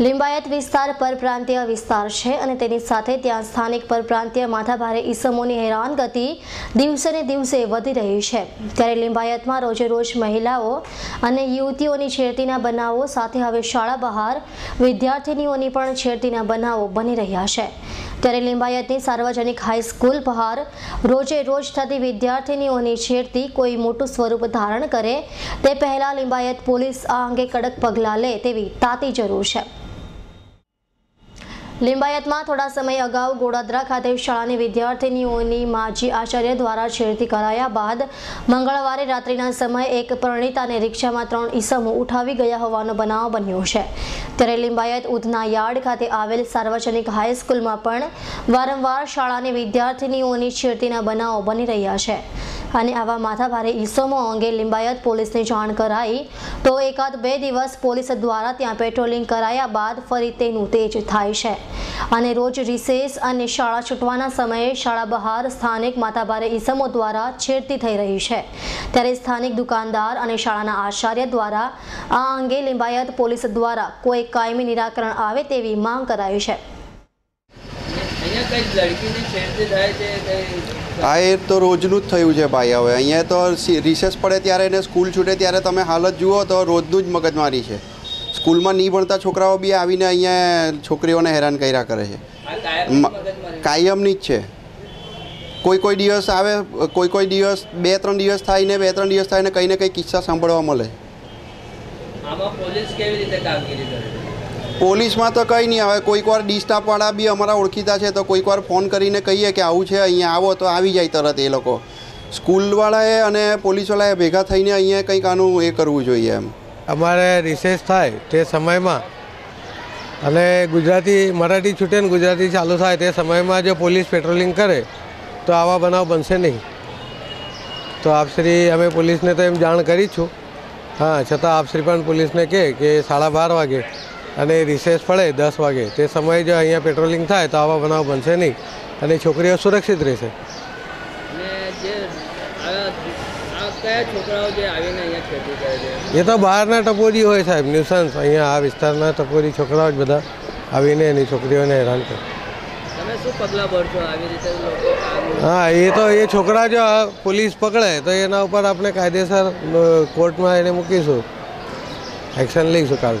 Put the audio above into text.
લિંબાયત વિસ્તાર પરપ્રાંતીય વિસ્તાર છે અને તેની સાથે ત્યાં સ્થાનિક પરપ્રાંતીય માથાભારે ઈસમોની હેરાનગતિ દિવસે ને દિવસે વધી રહી છે. ત્યારે લિંબાયતમાં રોજે રોજ મહિલાઓ અને યુવતીઓની છેડતીના બનાવો સાથે હવે શાળા બહાર વિદ્યાર્થિનીઓની પણ છેડતીના બનાવો બની રહ્યા છે. ત્યારે લિંબાયતની સાર્વજનિક હાઈસ્કૂલ બહાર રોજે રોજ થતી વિદ્યાર્થિનીઓની છેડતી કોઈ મોટું સ્વરૂપ ધારણ કરે તે પહેલાં લિંબાયત પોલીસ આ અંગે કડક પગલાં લે તેવી તાતી જરૂર છે. લિંબાયતમાં થોડા સમય અગાઉ ગોડાદરા ખાતે શાળાની વિદ્યાર્થિનીઓની માજી આચાર્ય દ્વારા છેડતી કરાયા બાદ મંગળવારે રાત્રિના સમયે એક પરણિતાને રિક્ષામાં ત્રણ ઈસમો ઉઠાવી ગયા હોવાનો બનાવ બન્યો છે. ત્યારે લિંબાયત ઉધના યાર્ડ ખાતે આવેલ સાર્વજનિક હાઈસ્કૂલમાં પણ વારંવાર શાળાની વિદ્યાર્થિનીઓની છેડતીના બનાવો બની રહ્યા છે. અને આવા માથાભારે ઇસમો અંગે લિંબાયત પોલીસને જાણ કરાઈ. તો એકાદ બે દિવસ પોલીસ દ્વારા ત્યાં પેટ્રોલિંગ કરાયા બાદ ફરી તેનું તેજ થાય છે. અને રોજ રિસેસ અને શાળા છૂટવાના સમયે શાળા બહાર સ્થાનિક માથાભારે ઇસમો દ્વારા છેડતી થઈ રહી છે. ત્યારે સ્થાનિક દુકાનદાર અને શાળાના આચાર્ય દ્વારા આ અંગે લિંબાયત પોલીસ દ્વારા કોઈ કાયમી નિરાકરણ આવે તેવી માંગ કરાઈ છે. આ એ તો રોજનું જ થયું છે ભાઈ હવે. અહીંયા તો રિસેસ પડે ત્યારે એને સ્કૂલ છૂટે ત્યારે તમે હાલત જુઓ તો રોજનું જ મગજમારી છે. સ્કૂલમાં નહીં ભણતા છોકરાઓ બી આવીને અહીંયા છોકરીઓને હેરાન કર્યા કરે છે. કાયમની જ છે. કોઈ કોઈ દિવસ આવે કોઈ કોઈ દિવસ બે ત્રણ દિવસ થાય ને બે ત્રણ દિવસ થાય ને કંઈ ને કંઈ કિસ્સા સાંભળવા મળે. આમાં પોલીસ કેવી રીતે કામગીરી કરે? છે પોલીસમાં તો કંઈ નહીં. હવે કોઈક વાર ડી બી અમારા ઓળખીતા છે તો કોઈક વાર ફોન કરીને કહીએ કે આવું છે, અહીંયા આવો તો આવી જાય તરત એ લોકો. સ્કૂલવાળાએ અને પોલીસવાળાએ ભેગા થઈને અહીંયા કંઈક આનું એ કરવું જોઈએ એમ. અમારે રિસેસ થાય તે સમયમાં. અને ગુજરાતી, મરાઠી છૂટે ને ગુજરાતી ચાલુ થાય તે સમયમાં જો પોલીસ પેટ્રોલિંગ કરે, તો આવા બનાવ બનશે નહીં. તો આપશ્રી અમે પોલીસને તો એમ જાણ કરી છું. હા, છતાં આપશ્રી પણ પોલીસને કહે કે સાડા બાર વાગે અને રિસેસ પડે દસ વાગે. તે સમયે જો અહીંયા પેટ્રોલિંગ થાય તો આવા બનાવ બનશે નહીં. અને છોકરીઓ સુરક્ષિત રહેશે. એ તો બહારના ટપોરી હોય સાહેબ ન્યુસન્સ અહીંયા આ વિસ્તારના ટપોરી છોકરાઓ જ બધા આવીને એની છોકરીઓને હેરાન કરે. હા એ તો એ છોકરા જો પોલીસ પકડે તો એના ઉપર આપણે કાયદેસર કોર્ટમાં એને મૂકીશું. એક્શન લઈશું કાલ.